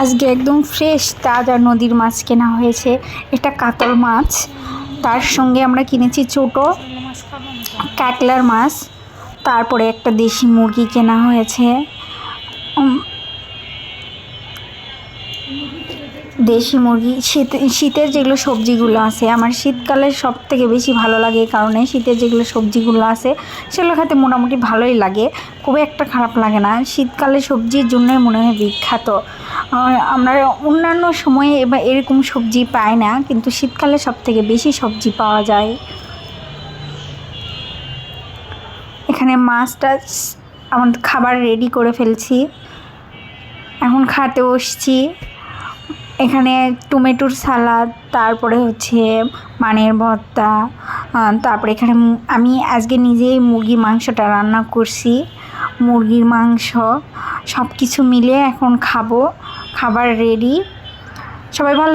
আজকে একদম ফ্রেশ তাজা নদীর মাছ কেনা হয়েছে। এটা কাতল মাছ। তার সঙ্গে আমরা কিনেছি ছোটো কাতলার মাছ। তারপরে একটা দেশি মুরগি কেনা হয়েছে। দেশি মুরগি। শীত, শীতের যেগুলো সবজিগুলো আছে, আমার শীতকালে সব থেকে বেশি ভালো লাগে এই কারণে শীতের যেগুলো সবজিগুলো আছে, সেগুলো খেতে মোটামুটি ভালোই লাগে। খুব একটা খারাপ লাগে না। শীতকালে সবজির জন্যই মনে হয় বিখ্যাত। আমরা অন্যান্য সময়ে এবার এরকম সবজি পাই না, কিন্তু শীতকালে সব থেকে বেশি সবজি পাওয়া যায়। এখানে মাছটা আমার খাবার রেডি করে ফেলছি। এখন খাতে বসছি। এখানে টমেটোর সালাদ, তারপরে হচ্ছে মানের ভর্তা তারপরে এখানে আমি আজকে নিজেই মুরগির মাংসটা রান্না করছি। মুরগির মাংস সব কিছু মিলে এখন খাব। খাবার রেডি সবাই ভালো